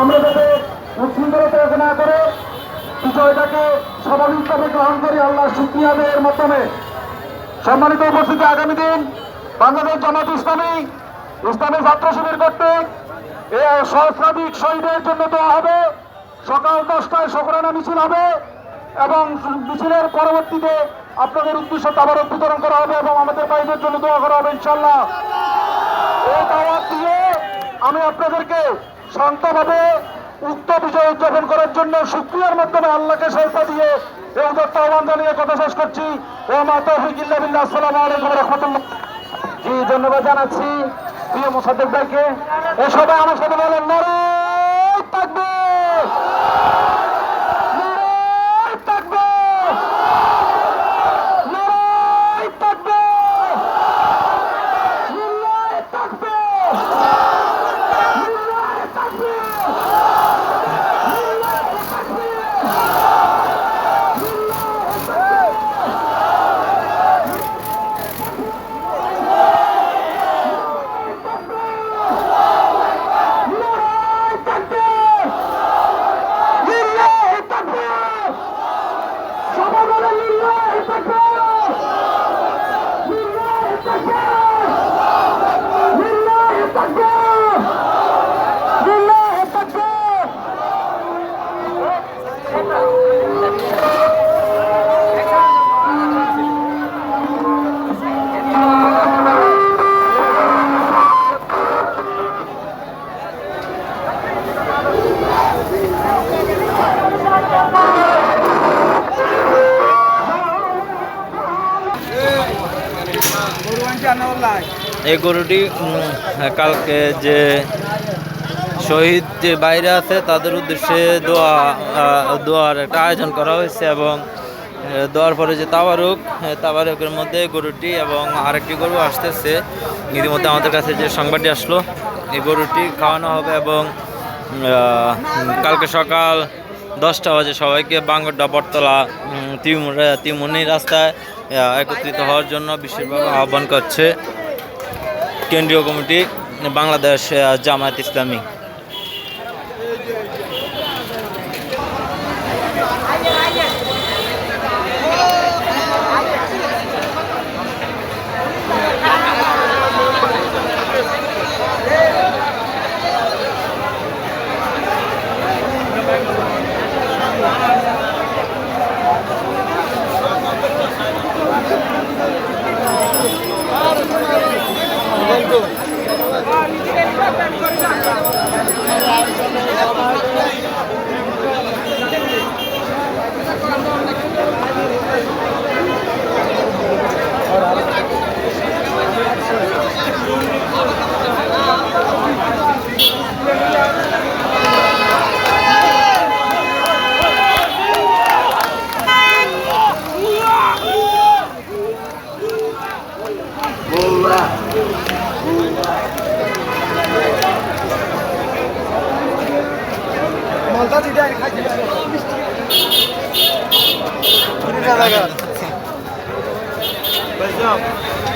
আমরা যাতে উচ্ছৃঙ্খলতা না করে বিষয়টাকে স্বাভাবিকভাবে গ্রহণ করি, আল্লাহ শুক্রিয়া আদায়ের মাধ্যমে। সম্মানিত উপস্থিতি আগামী দিন বাংলাদেশ জামাত ইসলামী ইসলামী ছাত্র শিবির কর্তৃক এ সহস্রাধিক শহীদের জন্য দেওয়া হবে। সকাল দশটায় শকরানা মিছিল হবে এবং মিছিলের পরবর্তীতে আপনাদের উদ্দেশ্যে তাবারক বিতরণ করা হবে এবং আমাদের ভাইদের জন্য দোয়া করা হবে ইনশাল্লাহ এই দাওয়াত দিয়ে আমি আপনাদেরকে শান্তভাবে উক্ত বিজয় উদযাপন করার জন্য শুক্রিয়ার মাধ্যমে আল্লাহকে সহায়তা দিয়ে এবং উদত্ত আহ্বান জানিয়ে কথা শেষ করছি। ও মাতা হিকিল্লা বিল্লা আসসালাম আলাইকুম রহমতুল্লাহ। জি, ধন্যবাদ জানাচ্ছি। প্রিয় মোসাদ্দেক ভাইকে। এ সবাই আমার সাথে বলেন নারায় এই গরুটি কালকে যে শহীদ যে বাইরে আছে, তাদের উদ্দেশ্যে দোয়া দোয়ার একটা আয়োজন করা হয়েছে এবং দোয়ার পরে যে তাবারুক তাবারুকের মধ্যে গরুটি এবং আরেকটি গরু আসতেছে। ইতিমধ্যে আমাদের কাছে যে সংবাদটি আসলো, এই গরুটি খাওয়ানো হবে এবং কালকে সকাল দশটা বাজে সবাইকে বাঙ্গরডা বটতলা তিমুনি রাস্তায় একত্রিত হওয়ার জন্য বিশেষভাবে আহ্বান করছে কেন্দ্রীয় committee Bangladesh Jamaat Islami. Let's go.